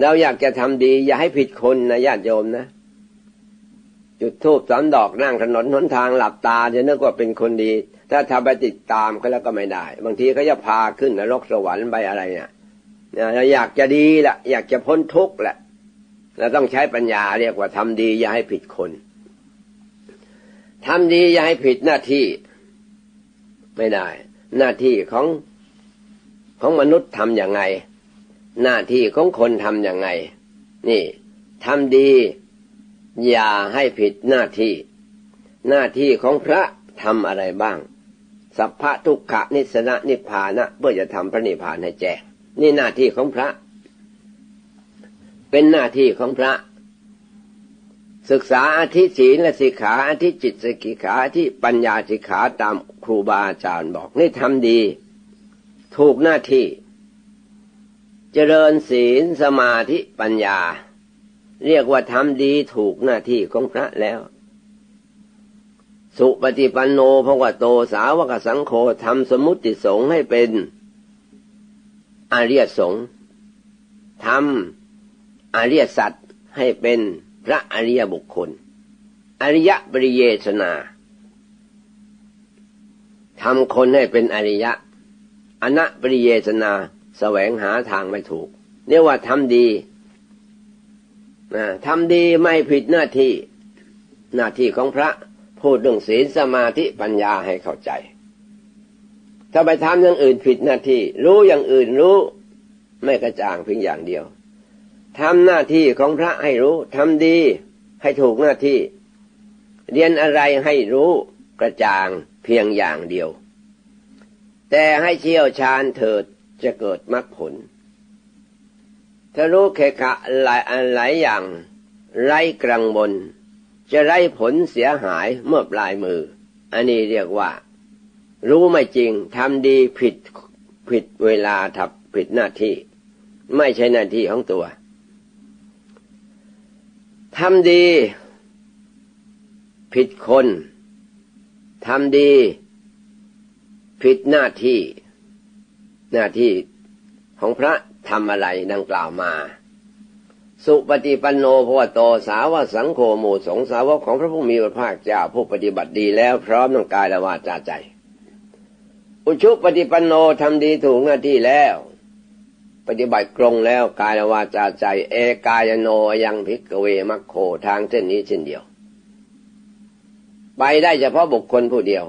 เราอยากจะทำดี อย่าให้ผิดคนนะญาติโยมนะ จุดทูบสามดอกนั่งถนนหนทางหลับตาจะนึกว่าเป็นคนดี ถ้าทำไปติดตามเขาแล้วก็ไม่ได้ บางทีเขาจะพาขึ้นนรกสวรรค์ไปอะไรเนี่ยเราอยากจะดีละอยากจะพ้นทุกข์แหละเราต้องใช้ปัญญาเรียกว่าทำดี อย่าให้ผิดคนทำดีอย่าให้ผิดหน้าที่ไม่ได้ หน้าที่ของของมนุษย์ทำอย่างไง หน้าที่ของคนทำย่างไง นี่ทำดี อย่าให้ผิดหน้าที่ หน้าที่ของพระทำอะไรบ้าง สัพพะทุกขะนิสนะนิพานะเพื่อจะทำพระนิพพานให้แจ้งนี่หน้าที่ของพระ เป็นหน้าที่ของพระ ศึกษาอาทิศีลและสิกขาอาทิจิตสิกขาอาทิปัญญาสิกขาตามครูบาอาจารย์บอกนี่ทำดี ถูกหน้าที่ เจริญศีลสมาธิปัญญา เรียกว่าทำดีถูกหน้าที่ของพระแล้ว สุปฏิปันโนภวโตสาวกสังโฆทำสมุติสงฆ์ให้เป็นอริยสงฆ์ทำอริยสัจให้เป็นพระอริยบุคคล อริยปริเยชนาทำคนให้เป็นอริยะอนัปริเยชนา แสวงหาทางไม่ถูกเรียกว่าทำดีทำดีไม่ผิดหน้าที่ หน้าที่ของพระพูดเรื่องศีลสมาธิปัญญาให้เข้าใจ ถ้าไปทำอย่างอื่นผิดหน้าที่ รู้อย่างอื่นรู้ไม่กระจ่างเพียงอย่างเดียวทำหน้าที่ของพระให้รู้ทำดีให้ถูกหน้าที่ เรียนอะไรให้รู้กระจ่างเพียงอย่างเดียว แต่ให้เชี่ยวชาญเถิด จะเกิดมรรคผล ถ้ารู้แค่ขะหลายหลายอย่าง ไร้กลางบน จะไร้ผลเสียหายเมื่อปลายมือ อันนี้เรียกว่า รู้ไม่จริงทำดีผิดผิดเวลาทับผิดหน้าที่ ไม่ใช่หน้าที่ของตัวทำดี ผิดคน ทำดี ผิดหน้าที่ หน้าที่ของพระทำอะไรดังกล่าวมา สุปฏิปันโนภวโตสาวสังโฆหมู่สงสาวกของพระผู้มีพระภาคเจ้าผู้ปฏิบัติดีแล้วพร้อมทั้งกายและวาจาใจ อุชุปฏิปันโนทำดีถูกหน้าที่แล้ว ปฏิบัติกรงแล้วกายและวาจาใจ เอกายโนยังพิกเวมัคโคทางเส้นนี้เช่นเดียว ไปได้เฉพาะบุคคลผู้เดียว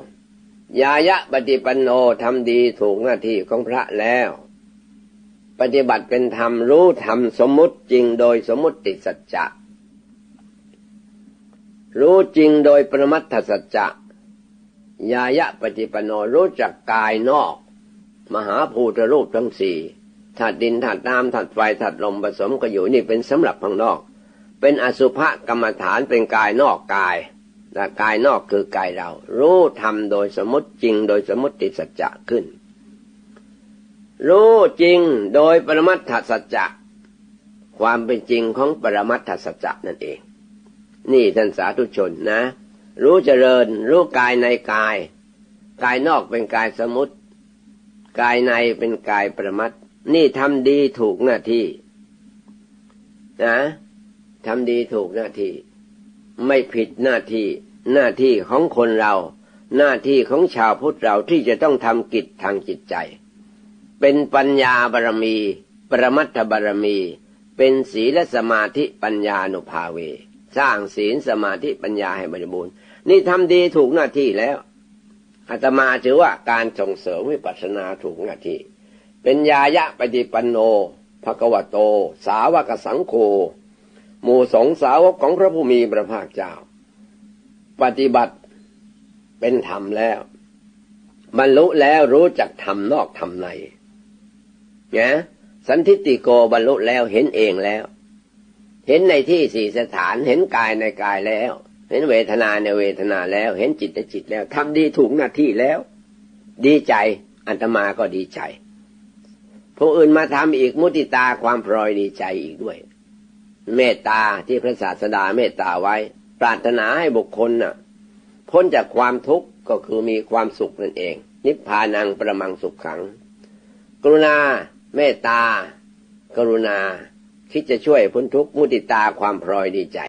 ยายะปฏิปันโนทำดีถูกหน้าที่ของพระแล้ว ปฏิบัติเป็นธรรมรู้ธรรมสมมุติจริงโดยสมมุติสัจจะรู้จริงโดยประมัตถสัจจะยายะปฏิปโนรู้จักกายนอก มหาภูตรูปทั้งสี่ธาตุดินธาตุน้ำธาตุไฟธาตุลมผสมกันอยู่นี่เป็นสำหรับข้างนอก เป็นอสุภกรรมฐานเป็นกายนอกกาย กายนอกคือกายเรา รู้ทำโดยสมมติจริง โดยสมมติสัจจะขึ้น รู้จริงโดยปรมัตถสัจจะความเป็นจริงของปรมัตถสัจจะนั่นเอง นี่ท่านสาธุชนนะ รู้เจริญ รู้กายในกาย กายนอกเป็นกายสมุติกายในเป็นกายประมัดนี่ทำดีถูกหน้าที่นะทำดีถูกหน้าที่ ไม่ผิดหน้าที่ หน้าที่ของคนเรา หน้าที่ของชาวพุทธเราที่จะต้องทำกิจทางจิตใจ เป็นปัญญาบารมี ประมัตถบารมี เป็นศีลสมาธิปัญญานุภาเว สร้างศีลสมาธิปัญญาให้บริบูรณ์ นี่ทำดีถูกหน้าที่แล้วอาตมาถือว่าการส่งเสริมวิปัสสนาถูกหน้าที่ เป็นยายะปฏิปันโนภะกวโต สาวกสังโฆ หมู่สงสาวกของพระผู้มีพระภาคเจ้า ปฏิบัติเป็นธรรมแล้ว บรรลุแล้วรู้จักธรรมนอกธรรมในนี่ยสันทิติโกบรรลุแล้วเห็นเองแล้ว เห็นในที่สี่สถานเห็นกายในกายแล้ว เห็นเวทนาในเวทนาแล้ว เห็นจิตในจิตแล้วทำดีถูกหน้าที่แล้ว ดีใจอัตมาก็ดีใจ ผู้อื่นมาทำอีกมุติตาความพลอยดีใจอีกด้วย เมตตาที่พระศาสดาเมตตาไว้ ปรารถนาให้บุคคลน่ะ พ้นจากความทุกข์ก็คือมีความสุขนั่นเอง นิพพานังประมังสุขขัง กรุณา เมตตา กรุณา คิดจะช่วยพ้นทุกข์มุติตาความพลอยดีใจ